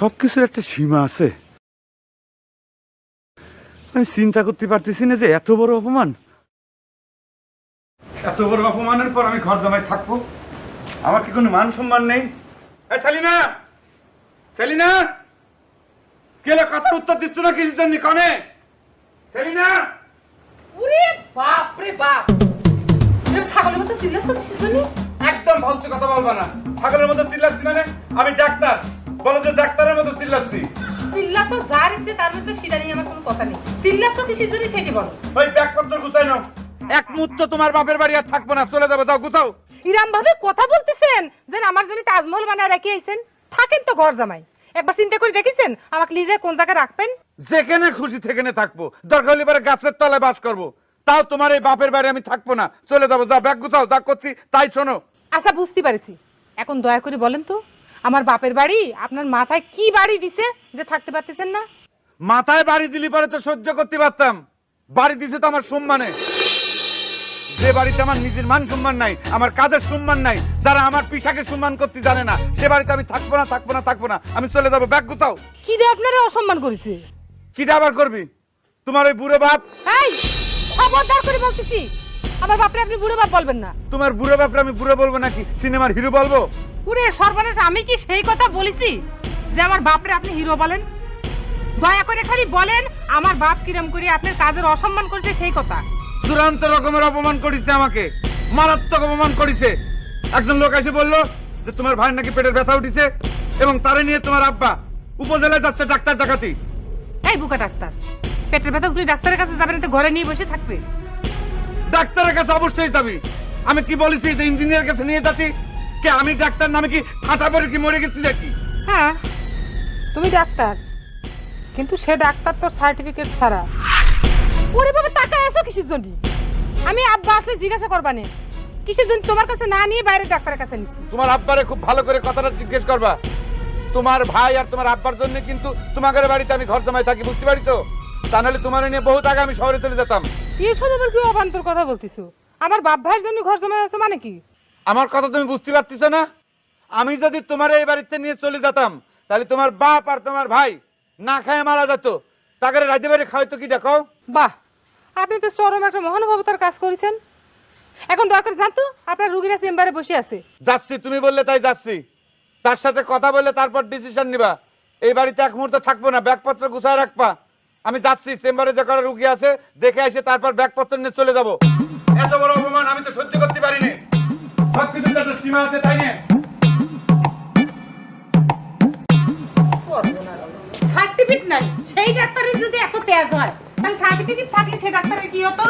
সব কিছুর একটা সীমা আছে। আমি চিন্তা করতে পারতেছি না যে এত বড় অপমান। এত বড় অপমানের পর আমি ঘর জামাই থাকব। আমার কি কোনো মান সম্মান নেই? সেলিনা! সেলিনা! কেলে কথা উত্তর দিচ্ছ না কিছু জন্য কনে? সেলিনা! ওরে বাপ রে বাপ! ছাগলের মতো চিল্লাচ্ছ কিসের জন্য? একদম ফালতু কথা বলবা না। ছাগলের মতো চিল্লাচ্ছি মানে আমি ডাক্তার। বলো যে ডাক্তারের মতো চিল্লাচ্ছি। চিল্লাচ্ছ যার ইচ্ছে তার মধ্যে সেটা নিয়ে আমার কোনো কথা নেই। চিল্লাচ্ছ কিসের জন্য সেটি বলো। ওই ব্যাগপত্র গুছাই নাও। এক মুহূর্ত তোমার বাপের বাড়ি আর থাকব না চলে যাব যাও গুছাও। ইরাম ভাবে কথা বলতেছেন? যে আমার জন্য তাজমহল বানায় রেখে আইছেন। থাকেন তো ঘর জামাই। একবার চিন্তা করে দেখেছেন? আমাকে লিজে কোন জায়গায় রাখবেন? যেখানে খুশি সেখানে থাকব। দরকার হলে পরে গাছের তলায় বাস করব। তাও তোমার এই বাপের বাড়ি আমি থাকব না। চলে যাব যাও ব্যাগ গুছাও যা করছি তাই শোনো। আচ্ছা বুঝতে পারছি। এখন দয়া করে বলেন তো আমার বাপের বাড়ি? আপনার মাথায় কি বাড়ি দিছে যে থাকতে পারতেছেন না? মাথায় বাড়ি দিলি পরে তো সহ্য করতে পারতাম। বাড়ি দিছে তো আমার সম্মানে। যে বাড়িতে আমার নিজের মান সম্মান নাই আমার কাজের সম্মান নাই যারা আমার পিসাকে সম্মান করতে জানে না সে বাড়িতে আমি থাকব না থাকব না থাকব না আমি চলে যাব ব্যাগ গুছাও। কি রে আপনারা অসম্মান করেছে? কি কিটা আবার করবি? তোমার ওই বুড়ো বাপ? এই খবরদার করে বলতেছি। আমার বাপরে আপনি বুড়ো বাপ বলবেন না। তোমার বুড়ো বাপরে আমি বুড়ো বলব নাকি? সিনেমার হিরো বলব? পুরে সর্বনাশ আমি কি সেই কথা বলেছি যে আমার বাপরে আপনি হিরো বলেন? দয়া করে খালি বলেন আমার বাপ কিরম করে আপনার কাজের অসম্মান করেছে সেই কথা। চূড়ান্ত রকমের অপমান করেছে আমাকে। মারাত্মক অপমান করেছে। একজন লোক এসে বলল যে তোমার ভাই নাকি পেটের ব্যথা উঠিছে এবং তারে নিয়ে তোমার আব্বা উপজেলায় যাচ্ছে ডাক্তার ডাকাতি এই বুকা ডাক্তার পেটের ব্যথা উঠলে ডাক্তারের কাছে যাবেন না তো ঘরে নিয়ে বসে থাকবে। ডাক্তারের কাছে অবশ্যই যাবি। আমি কি বলেছি যে ইঞ্জিনিয়ার কাছে নিয়ে যাচ্ছি কে আমি ডাক্তার নামে কি ফাটা পরে কি মরে গেছি নাকি? হ্যাঁ তুমি ডাক্তার। কিন্তু সে ডাক্তার তো সার্টিফিকেট ছাড়া। ওরে বাবা টাকা আসো কিসের জন্য? আমি আব্বা আসলে জিজ্ঞাসা করবা নে। কিসের জন্য তোমার কাছে না নিয়ে বাইরে ডাক্তারের কাছে নিছি? তোমার আব্বারে খুব ভালো করে কথাটা জিজ্ঞেস করবা। তোমার ভাই আর তোমার আব্বার জন্য কিন্তু তোমাদের বাড়িতে আমি ঘর জমায় থাকি বুঝতে পারি তো তা নাহলে তোমার নিয়ে বহুত আগে আমি শহরে চলে যেতাম। এসব আবার কি অবান্তর কথা বলতিছো? আমার বাপ ভাইয়ের জন্য ঘর জমা আছো মানে কি? আমার কথা তুমি বুঝতে পারতেছ না? আমি যদি তোমার এই বাড়িতে নিয়ে চলে যেতাম তাহলে তোমার বাপ আর তোমার ভাই না খায় মারা যেত। তাকে রাইতে বাড়ি খাওয়াইতো কি দেখো? বাহ আপনি তো চরম একটা মহানুভবতার কাজ করেছেন। এখন দরকার জানতো আপনার রুগীরা চেম্বারে বসে আছে। যাচ্ছি তুমি বললে তাই যাচ্ছি। তার সাথে কথা বললে তারপর ডিসিশন নিবা। এই বাড়িতে এক মুহূর্ত থাকব না ব্যাগপত্র গুছায় রাখবা। আমি যাচ্ছি চেম্বারে যে কটা রুগী আছে দেখে এসে তারপর ব্যাগপত্র নিয়ে চলে যাব। এত বড় অপমান আমি তো সহ্য করতে পারিনি সব কিছুর তো আছে, তাই না? সেই ডাক্তারের যদি এত তেজ হয়, তাহলে সার্টিফিকেট থাকলে সেই ডাক্তারের কি হতো?